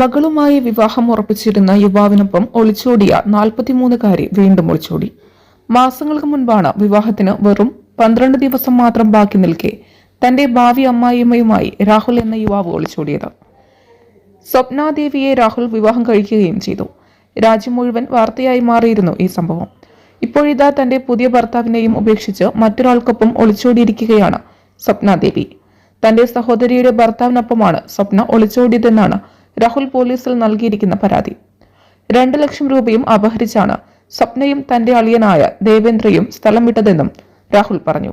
മകളുമായി വിവാഹം ഉറപ്പിച്ചിരുന്ന യുവാവിനൊപ്പം ഒളിച്ചോടിയ നാൽപ്പത്തിമൂന്നുകാരി വീണ്ടും ഒളിച്ചോടി. മാസങ്ങൾക്ക് മുൻപാണ് വിവാഹത്തിന് വെറും പന്ത്രണ്ട് ദിവസം മാത്രം ബാക്കി നിൽക്കെ തന്റെ ഭാവി അമ്മായിയമ്മയുമായി രാഹുൽ എന്ന യുവാവ് ഒളിച്ചോടിയത്. സ്വപ്നാദേവിയെ രാഹുൽ വിവാഹം കഴിക്കുകയും ചെയ്തു. രാജ്യം മുഴുവൻ വാർത്തയായി മാറിയിരുന്നു ഈ സംഭവം. ഇപ്പോഴിതാ തന്റെ പുതിയ ഭർത്താവിനെയും ഉപേക്ഷിച്ച് മറ്റൊരാൾക്കൊപ്പം ഒളിച്ചോടിയിരിക്കുകയാണ് സ്വപ്നാദേവി തന്റെ സഹോദരിയുടെ ഭർത്താവിനൊപ്പമാണ് സ്വപ്ന ഒളിച്ചോടിയതെന്നാണ് രാഹുൽ പോലീസിൽ നൽകിയിരിക്കുന്ന പരാതി. രണ്ട് ലക്ഷം രൂപയും അപഹരിച്ചാണ് സ്വപ്നയും തന്റെ അളിയനായ ദേവേന്ദ്രയും സ്ഥലം വിട്ടതെന്നും രാഹുൽ പറഞ്ഞു.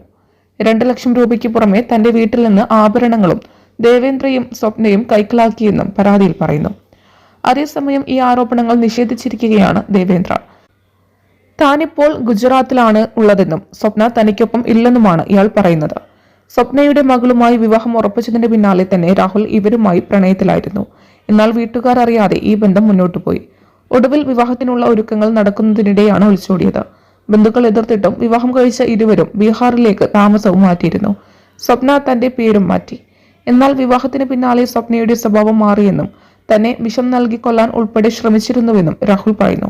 രണ്ട് ലക്ഷം രൂപയ്ക്ക് പുറമെ തന്റെ വീട്ടിൽ നിന്ന് ആഭരണങ്ങളും ദേവേന്ദ്രയും സ്വപ്നയും കൈക്കലാക്കിയെന്നും പരാതിയിൽ പറയുന്നു. അതേസമയം ഈ ആരോപണങ്ങൾ നിഷേധിച്ചിരിക്കുകയാണ് ദേവേന്ദ്ര. താനിപ്പോൾ ഗുജറാത്തിലാണ് ഉള്ളതെന്നും സ്വപ്ന തനിക്കൊപ്പം ഇല്ലെന്നുമാണ് ഇയാൾ പറയുന്നത്. സ്വപ്നയുടെ മകളുമായി വിവാഹം ഉറപ്പിച്ചതിന്റെ പിന്നാലെ തന്നെ രാഹുൽ ഇവരുമായി പ്രണയത്തിലായിരുന്നു. എന്നാൽ വീട്ടുകാർ അറിയാതെ ഈ ബന്ധം മുന്നോട്ട് പോയി. ഒടുവിൽ വിവാഹത്തിനുള്ള ഒരുക്കങ്ങൾ നടക്കുന്നതിനിടെയാണ് ഒളിച്ചോടിയത്. ബന്ധുക്കൾ എതിർത്തിട്ടും വിവാഹം കഴിച്ച ഇരുവരും ബീഹാറിലേക്ക് താമസവും മാറ്റിയിരുന്നു. സ്വപ്ന തന്റെ പേരും മാറ്റി. എന്നാൽ വിവാഹത്തിന് പിന്നാലെ സ്വപ്നയുടെ സ്വഭാവം മാറിയെന്നും തന്നെ വിഷം നൽകി കൊല്ലാൻ ഉൾപ്പെടെ ശ്രമിച്ചിരുന്നുവെന്നും രാഹുൽ പറയുന്നു.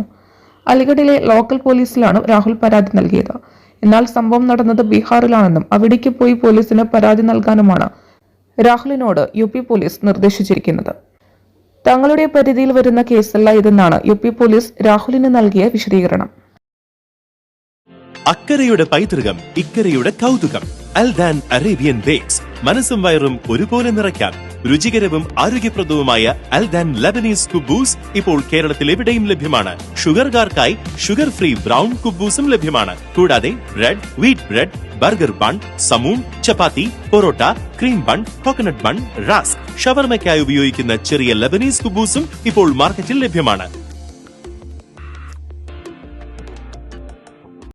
അലിഗഡിലെ ലോക്കൽ പോലീസിലാണ് രാഹുൽ പരാതി നൽകിയത്. എന്നാൽ സംഭവം നടന്നത് ബീഹാറിലാണെന്നും അവിടേക്ക് പോയി പോലീസിന് പരാതി നൽകാനുമാണ് രാഹുലിനോട് യു പോലീസ് നിർദ്ദേശിച്ചിരിക്കുന്നത്. തങ്ങളുടെ പരിധിയിൽ വരുന്ന കേസല്ല ഇതെന്നാണ് യു പി പോലീസ് രാഹുലിന് നൽകിയ വിശദീകരണം. അക്കരയുടെ പൈതൃകം ഇക്കരയുടെ കൗതുകം അൽദാൻ അറേബ്യൻ ബേക്സ് മനസ്സും വയറും ഒരുപോലെ നിറയ്ക്കാം രുചികരവും ആരോഗ്യപ്രദവുമായ അൽദാൻ ലബനീസ് കുബൂസ് ഇപ്പോൾ കേരളത്തിൽ എവിടെയും ലഭ്യമാണ്. ഷുഗർകാർക്കായി ഷുഗർ ഫ്രീ ബ്രൗൺ കുബൂസും ലഭ്യമാണ്. കൂടാതെ bread wheat bread burger bun സമൂൺ chapati parotta cream bun coconut bun rusk. ഷവർമയ്ക്കായി ഉപയോഗിക്കുന്ന ചെറിയ ലബനീസ് കുബൂസും ഇപ്പോൾ മാർക്കറ്റിൽ ലഭ്യമാണ്.